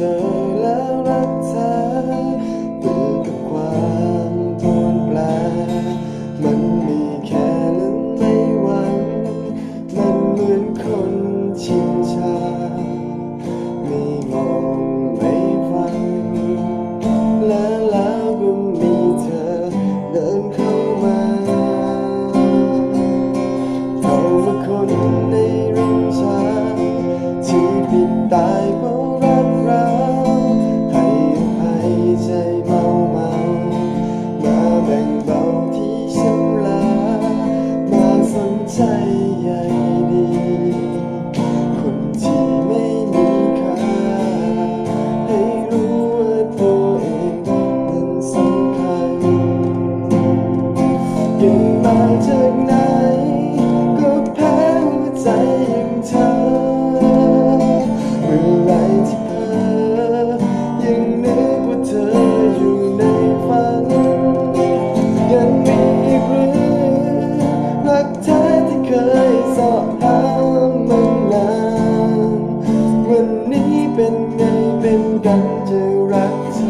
turn left. มาจากไหน ก็แพ้ใจอย่างเธอ เมื่อไรที่เพ้อยังนึกว่าเธออยู่ในฝัน ยังมีอีกหรืรักแท้ที่เคยสอบามันนานวันนี้เป็นไงเป็นกันจะรักเธอ